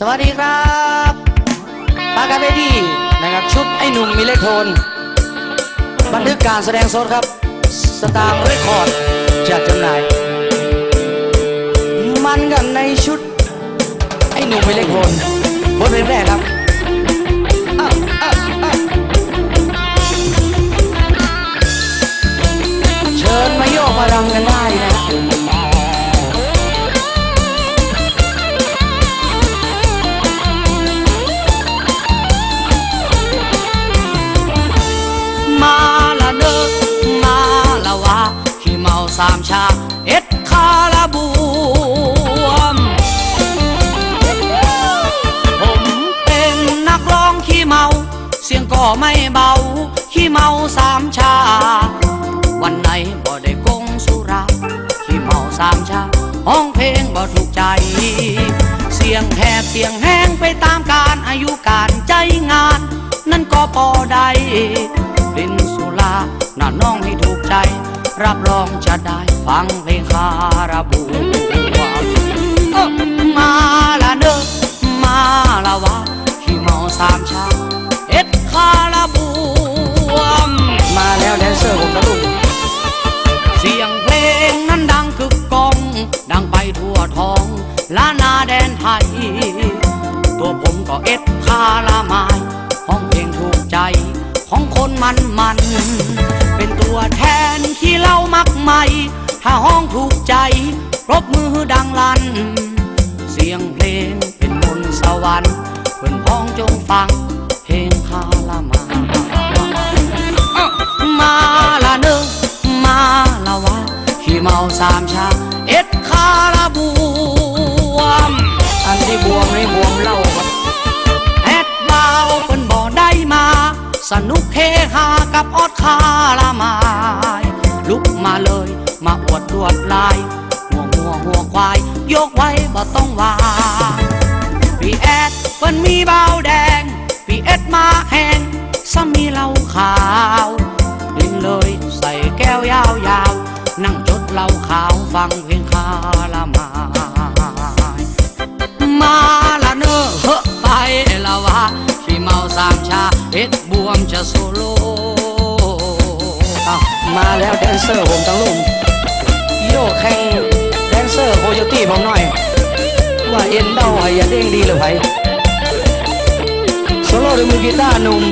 สวัสดีครับปากาเบด้ดีนะครับชุดไอ้หนุ่มมิเลโทน บันทึกการแสดงสดครับ สตางค์เรคคอร์ดจัดจำหน่าย มันกันในชุด ไอ้หนุ่มมิเลโทนบทเพลงแรกครับ ก็ไม่เบา ขี้เมาสามชา วันไหนบ่ได้กงสุรา ขี้เมาสามชา ห้องเพลงบ่ถูกใจ เสียงแหบเสียงแห้งไปตามการอายุการใจงาน นั่นก็พอได้เป็นสุราน่าน้องให้ถูกใจ รับรองจะได้ฟังเพลงคาราบูเอ้อมา เอ็ดคาลามายห้องเพลงถูกใจ ของคนมันมัน เป็นตัวแทนที่เล่ามักใหม่ ถ้าห้องถูกใจรบมือดังลั่นเสียงเพลงเป็นมนต์สวรรค์เพื่อนพ้องจงฟัง เพลงคาลามายมาละเนอมาละวะขี้เมาสามชา เอ็ดคาราบวมอันที่บวมนี่บวมเล่าครับาวเพิ่นบ่ได้มา สนุกเฮฮากับออดคาลามาย ลุกมาเลยมาอวดลวดลายหัวหัวหัวควาย ยกไว้บ่ต้องวางพี่แอดเพิ่นมีเบาแดง พี่แอดมาแหงสามีเหล้าขาวดินเลยใส่แก้วยาวๆ นั่งจดเหล้าขาวฟังเพลงคาละมายามชาเอ็ดบวมจะโซโลมาแล้วแดนเซอร์ผมทั้งลุ่มโยกแข่งแดนเซอร์โคโยตี้ผมหน่อย ว่าเอ็นเดาให้อย่าเด้งดีเลยไผโซโล่ด้วยมือกีตาร์หนุ่ม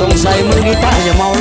สงสัยมือกีตาร์อย่าเมา